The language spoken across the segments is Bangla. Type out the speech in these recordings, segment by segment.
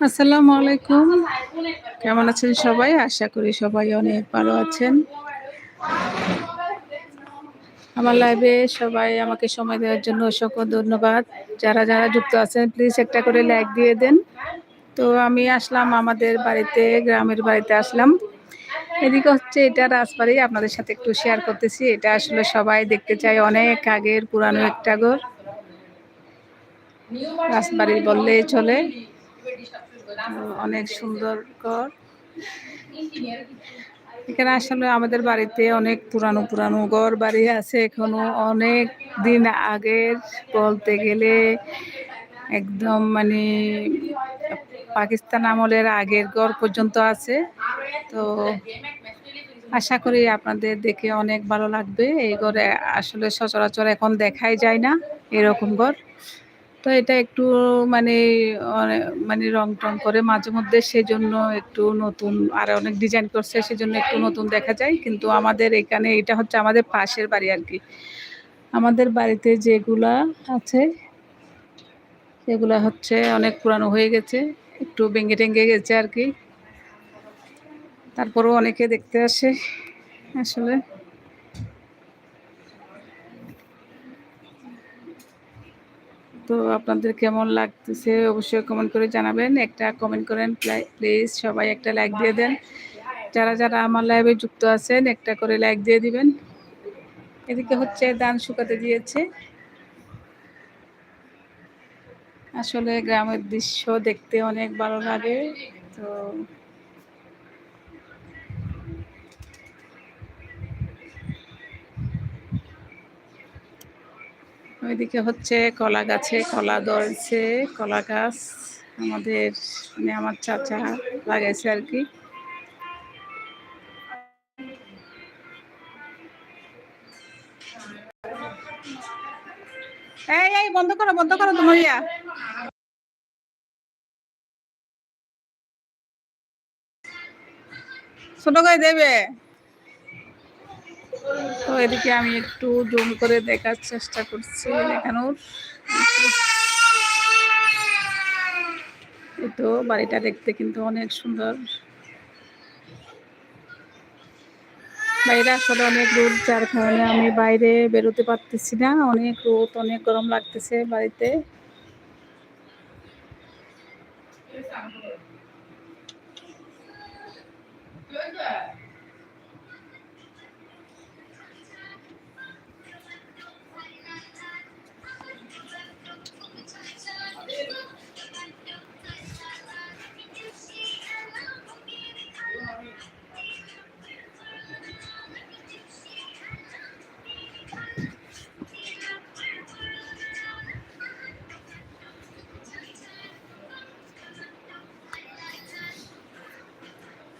আসসালামু আলাইকুম। কেমন আছেন সবাই? আশা করি সবাই অনেক ভালো আছেন। আমার লাইভে সবাই আমাকে সময় দেওয়ার জন্য অসংখ্য ধন্যবাদ। যারা যারা যুক্ত আছেন প্লিজ একটা করে লাইক দিয়ে দেন। তো আমি আসলাম আমাদের বাড়িতে, গ্রামের বাড়িতে আসলাম। এদিকে হচ্ছে এটা রাজবাড়ি, আপনাদের সাথে একটু শেয়ার করতেছি। এটা আসলে সবাই দেখতে চায় অনেক আগের পুরানো একটা ঘর। রাজবাড়ি বললেই চলে। অনেক সুন্দর ঘর। এখানে আসলে আমাদের বাড়িতে অনেক পুরানো পুরানো ঘর বাড়ি আছে। এখনও অনেক দিন আগের বলতে গেলে একদম মানে পাকিস্তান আমলের আগের ঘর পর্যন্ত আছে। তো আশা করি আপনাদের দেখে অনেক ভালো লাগবে। এই ঘরে আসলে সচরাচর এখন দেখাই যায় না এরকম ঘর। তো এটা একটু মানে মানে রং টং করে মাঝে মধ্যে সেজন্য একটু নতুন, আর অনেক ডিজাইন করছে, সেজন্য একটু নতুন দেখা যায়। কিন্তু আমাদের এখানে এটা হচ্ছে আমাদের পাশের বাড়ি আর কি। আমাদের বাড়িতে যেগুলা আছে, সেগুলা হচ্ছে অনেক পুরানো হয়ে গেছে, একটু ভেঙে টেঙ্গে গেছে আর কি। তারপরেও অনেকে দেখতে আসে আসলে। তো আপনাদের কেমন লাগতেছে অবশ্যই কমেন্ট করে জানাবেন। একটা কমেন্ট করেন প্লিজ সবাই একটা লাইক দিয়ে দেন। যারা যারা আমার লাইভে যুক্ত আছেন, একটা করে লাইক দিয়ে দিবেন। এদিকে হচ্ছে দান শুকাতে দিয়েছে। আসলে গ্রামের দৃশ্য দেখতে অনেক ভালো লাগে, তো ওইদিকে হচ্ছে কলা গাছে কলা ধরছে, কলা গাছ আমাদের মানে আমার চাচা লাগাইছে আর কি। এই বন্ধ করো বন্ধ করো তোমার ছোট করে দেবে। তো এদিকে আমি একটু জুম করে দেখার চেষ্টা করছি দেখানোর তো বাড়িটা দেখতে কিন্তু অনেক সুন্দর। বাইরে আসলে অনেক রোদ, যার কারণে আমি বাইরে বেরোতে পারতেছি না। অনেক রোদ, অনেক গরম লাগতেছে বাড়িতে।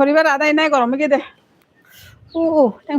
পরিবার আদায় নাই গরমে গিয়ে দে ও ও ট্যাং